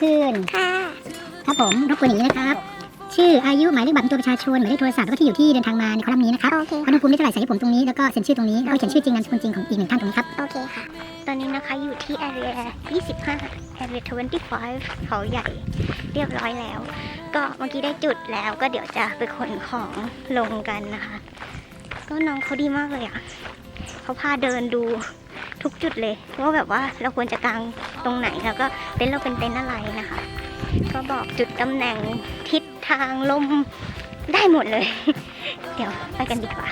สองคืน ค่ะ ครับผมรบกวนอย่างนี้นะครับ ชื่ออายุหมายเลขบัตรตัวประชาชนหมายเลขโทรศัพท์แล้วก็ที่อยู่ที่เดินทางมาในคอลัมน์นี้นะครับโอเคอุณหภูมิได้เท่าไหร่ใส่ให้ผมตรงนี้แล้วก็เซ็นชื่อตรงนี้แล้วก็เขียนชื่อจริงนามสกุลจริงของอีกหนึ่งท่านตรงนี้ครับ โอเคค่ะ ตอนนี้นะคะอยู่ที่ area 25 area 25เขาใหญ่เรียบร้อยแล้ว ก็เมื่อกี้ได้จุดแล้วก็เดี๋ยวจะไปขนของลงกันนะคะ ก็น้องเขาดีมากเลยอะเขาพาเดินดู ทุกจุดเลยว่าแบบว่าเราควรจะกางตรงไหนแล้วก็เต็นท์เราเป็นเต็นท์อะไรนะคะ ก็บอกจุดตำแหน่งทิศทางลมได้หมดเลย เดี๋ยวไปกันดีกว่า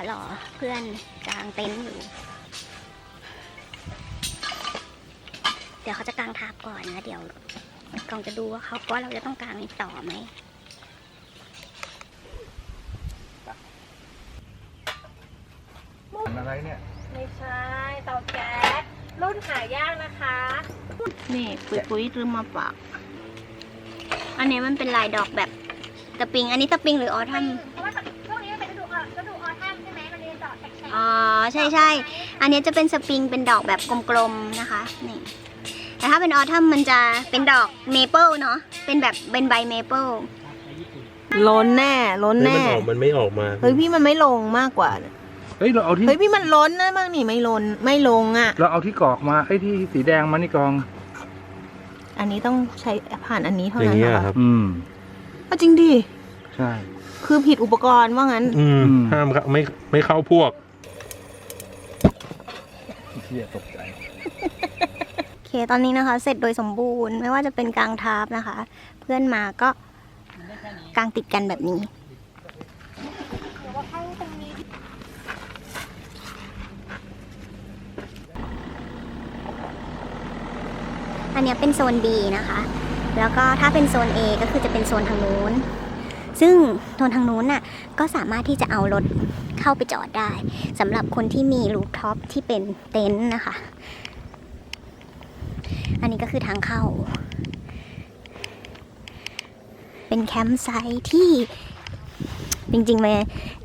ตอนนี้นะคะรอเพื่อนกางเต็นท์อยู่ เดี๋ยวเขาจะกางทาบก่อนแล้วเดี๋ยวกองจะดูว่าเขาว่าเราจะต้องกางต่อไหมอะไรเนี่ย ไม่ใช่เตาแก๊สรุ่นหายากนะคะ นี่ปุยปุยลืมมาฝากอันนี้มันเป็นลายดอกแบบสปริง อันนี้สปริงหรือออทัม อกแฉกอ๋อใช่ใช่อันนี้จะเป็นสปริงเป็นดอกแบบกลมๆนะคะนี่แต่ถ้าเป็นออทัมมันจะเป็นดอกเมเปิลเนาะเป็นแบบเป็นใบเมเปิลล้นแน่ล้นเฮ้ยแน่มันออกมันไม่ออกมา เฮ้ยพี่มันไม่ลงมากกว่าน่ะเฮ้ยเราเอาที่เฮ้ยพี่มันล้นนะบ้างนี่ไม่ล้นไม่ลงอะ เราเอาที่กรอกมาไอ้ที่สีแดงมานี่กรอง อันนี้ต้องใช้ผ่านอันนี้เท่าอย่านั้งนเงี้ยเหรอครับ อืม เอาจริงดิ ใช่ คือผิดอุปกรณ์ว่างั้น อืมอืมห้ามครับไม่ไม่เข้าพวก เฮียตกใจ โอเคตอนนี้นะคะ เสร็จโดยสมบูรณ์ไม่ว่าจะเป็นกลางทาบนะคะ เพื่อนมาก็กลางติดกันแบบนี้ อันนี้เป็นโซน B นะคะ แล้วก็ถ้าเป็นโซน A ก็คือจะเป็นโซนทางนู้น ซึ่งโซนทางนู้นน่ะ ก็สามารถที่จะเอารถเข้าไปจอดได้สำหรับคนที่มีรูท็อปที่เป็นเต็นท์นะคะ อันนี้ก็คือทางเข้า เป็นแคมป์ไซต์ที่จริงๆมา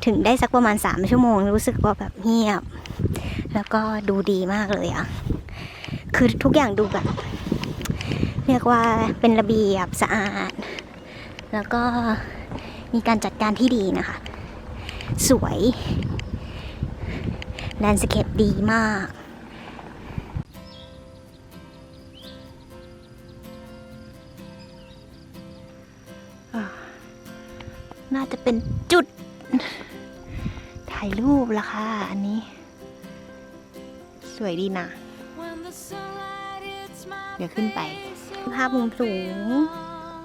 ถึงได้สักประมาณ 3 ชั่วโมง รู้สึกว่าแบบเงียบ แล้วก็ดูดีมากเลยอะคือทุกอย่างดูแบบ เรียกว่าเป็นระเบียบสะอาด แล้วก็ มีการจัดการที่ดีนะคะ สวยแลนด์สเคปดีมากน่าจะเป็นจุด ถ่ายรูปละค่ะอันนี้ สวยดีนะ เดี๋ยวขึ้นไป ภาพมุมสูง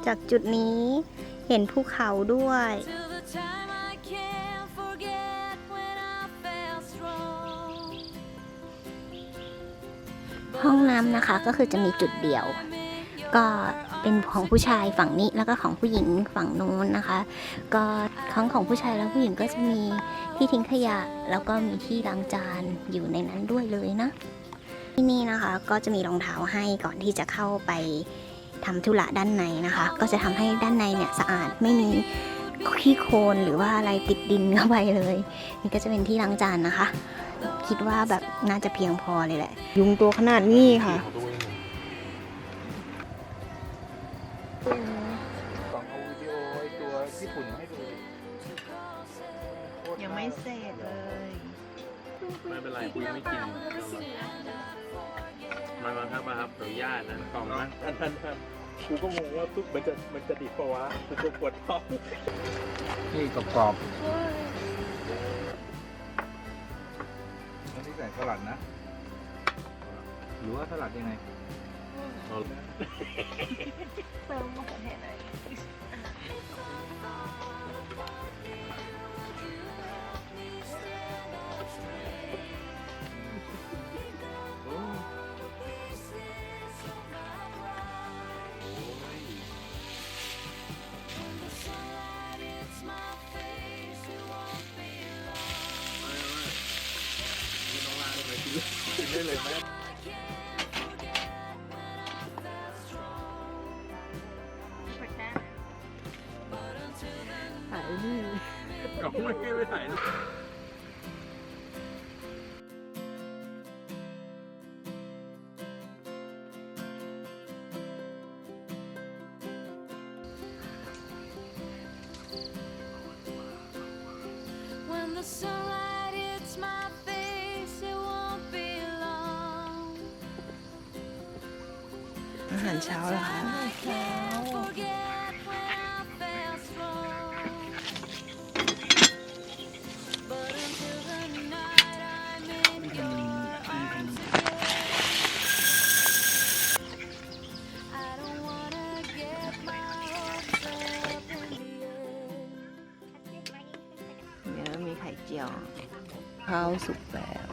จากจุดนี้ เห็นภูเขาด้วย ห้องน้ำนะคะก็คือจะมีจุดเดียว ก็เป็นของผู้ชายฝั่งนี้แล้วก็ของผู้หญิงฝั่งนู้นนะคะ ก็ทั้งของผู้ชายและผู้หญิงก็จะมีที่ทิ้งขยะ แล้วก็มีที่ล้างจานอยู่ในนั้นด้วยเลยนะ ที่นี่นะคะก็จะมีรองเท้าให้ก่อนที่จะเข้าไป ทำธุระด้านในนะคะ ก็จะทำให้ด้านในเนี่ยสะอาดไม่มีขี้โคลนหรือว่าอะไรติดดินเข้าไปเลย นี่ก็จะเป็นที่ล้างจานนะคะ คิดว่าแบบน่าจะเพียงพอเลยแหละ ยุงตัวขนาดนี้ค่ะกล่องเอาวิดีโอไอ้ตัวญี่ปุ่นมาให้ดูยังไม่เสร็จเลย ไม่เป็นไรกูยังไม่กิน มามาครับมาครับขออนุญาตนะกล่องนะท่านท่านท่านกูก็งงว่าปุ๊บมันจะมันจะดิบปะวะกูก็ปวดท้องนี่กรอบๆอันนี้ใส่สลัดนะ หรือว่าสลัดยังไงเอาเติม เลยไหมกล่องไม่ไม่ถ่ายาหารเช้าเหรอคะ I can't forget when I felt strong. But until the night I'm in your arms again, I don't wanna get my hopes up in the air. เนี่ยมีไข่เจียวข้าวสุกแล้ว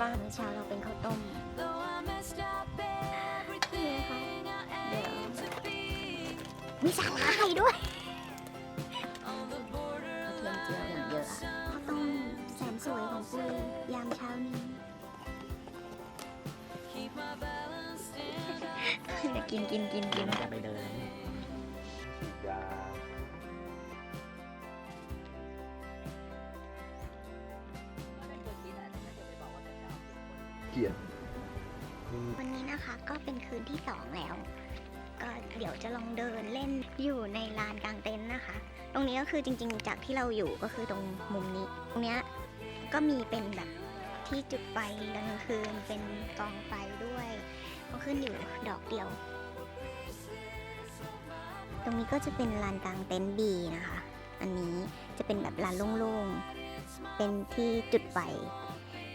ถ้าเราล่าเช้าเราเป็นข้าวต้ม Though I messed up everything I aim to be มีสาหร่ายด้วย on the border กระเทียมเจียวอย่างเยอะอะข้าวต้มแสนสวยของปุ้ยยามเช้านี้ keep my balance in เดี๋ยวกินกินกินกิน จะไปเดิน ลองเดินเล่นอยู่ในลานกลางเต็นท์นะคะ ตรงนี้ก็คือจริง ๆ จากที่เราอยู่ก็คือตรงมุมนี้ ตรงเนี้ยก็มีเป็นแบบที่จุดไฟกลางคืนเป็นกองไฟด้วยก็ขึ้นอยู่ดอกเดียว ตรงนี้ก็จะเป็นลานกลางเต็นท์บีนะคะ อันนี้จะเป็นแบบลานโล่งๆ เป็นที่จุดไฟ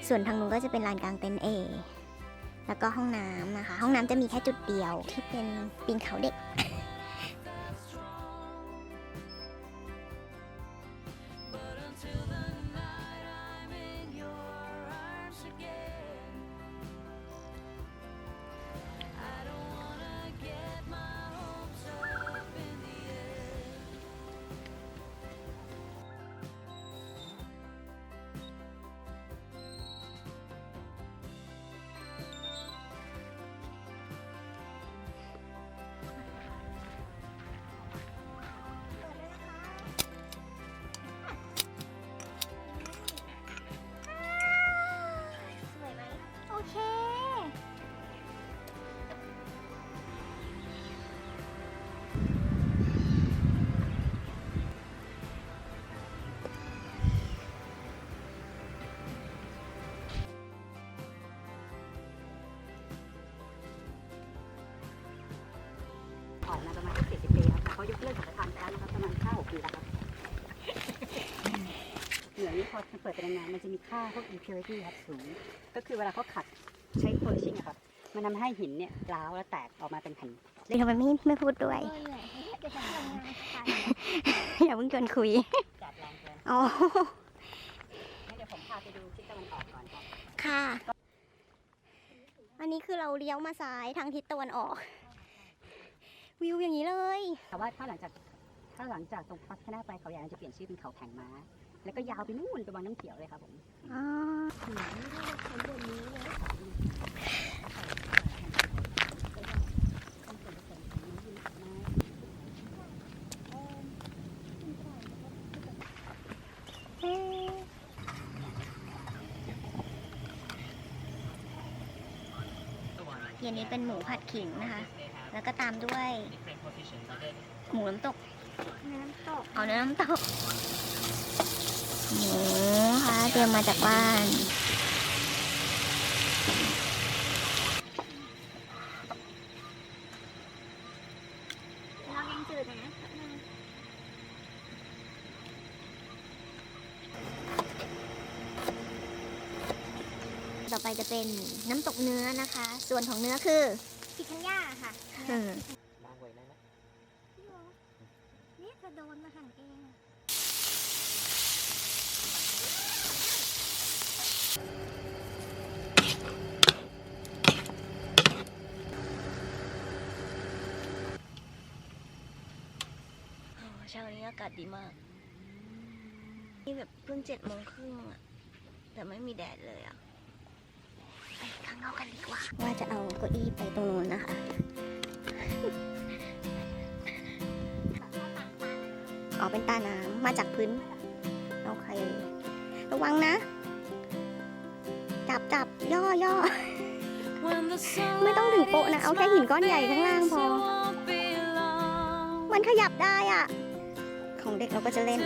ส่วนทางนู้นก็จะเป็นลานกลางเต็นท์เอ แล้วก็ห้องน้ำนะคะ ห้องน้ำจะมีแค่จุดเดียวที่เป็นปีนเขาเด็ก ออกมาประมาณ40ปีแล้วแต่เขายกเลิกสัมปทานไปแล้วนะครับประมาณ5-6ปีแล้วครับเหมือนพอมันเปิดเป็นนานๆมันจะมีค่าพวก impurity ครับสูง ก็คือเวลาเขาขัดใช้ polishing อะครับ มันทำให้หินเนี่ยร้าวแล้วแตกออกมาเป็นแผ่นเลยทำไมไม่ไม่พูดด้วย อย่าเพิ่งชวนคุยแดดแรงเกินอ๋องั้นเดี๋ยวผมพาไปดูทิศตะวันออกก่อนครับ ค่ะ อันนี้คือเราเลี้ยวมาซ้ายทางทิศตะวันออก วิวอย่างนี้เลย แต่ว่าถ้าหลังจากถ้าหลังจากตรงพัฒนาไปเขาใหญ่เราจะเปลี่ยนชื่อเป็นเขาแข่งม้า แล้วก็ยาวไปนู่นไปวังน้ำเขียวเลยครับผมอ๋อเย็นนี้เป็นหมูผัดขิงนะคะ แล้วก็ตามด้วยหมูน้ำตกน้ำำตกเอาน้ำตก หมูค่ะเตรียมมาจากบ้าน เราแกงจืดนะต่อไปจะเป็นน้ำตกเนื้อนะคะ ส่วนของเนื้อคือพิคันย่าค่ะ อืมนี่จะโดนมาหั่นเองเช้านี้อากาศดีมาก นี่แบบเพิ่งเจ็ดโมงครึ่งอะแต่ไม่มีแดดเลยอะไปข้างนอกกันดีกว่า ว่าจะเอาเก้าอี้ไปตรงนู้นนะคะ อ๋อเป็นตาน้ำมาจากพื้นโอเคระวังนะ จับจับย่อย่อไม่ต้องถึงโป๊ะนะ เอาแค่หินก้อนใหญ่ข้างล่างพอ มันขยับได้อะ ของเด็กเราก็จะเล่น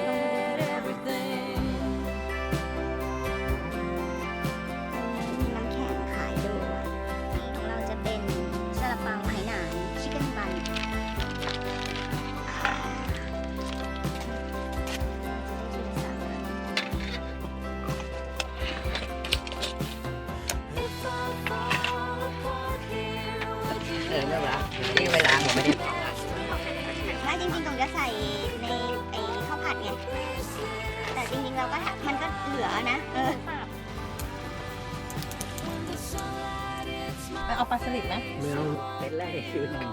hits my เอาปลาสลิดไหมไม่เอาเป็นแรกในชีวิตผม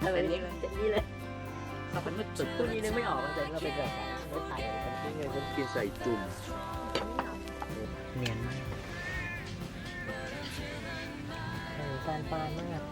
แล้วเป็นนี้เจ็ดนี่เลยเอาเป็นมืดสุดตู้นี้นึกไม่ออกว่าจะเราไปเกิดอะไรไม่ถ่ายกันที่ไงฉันกินใส่จุ่มเนียนมากเออแฟนปานมาก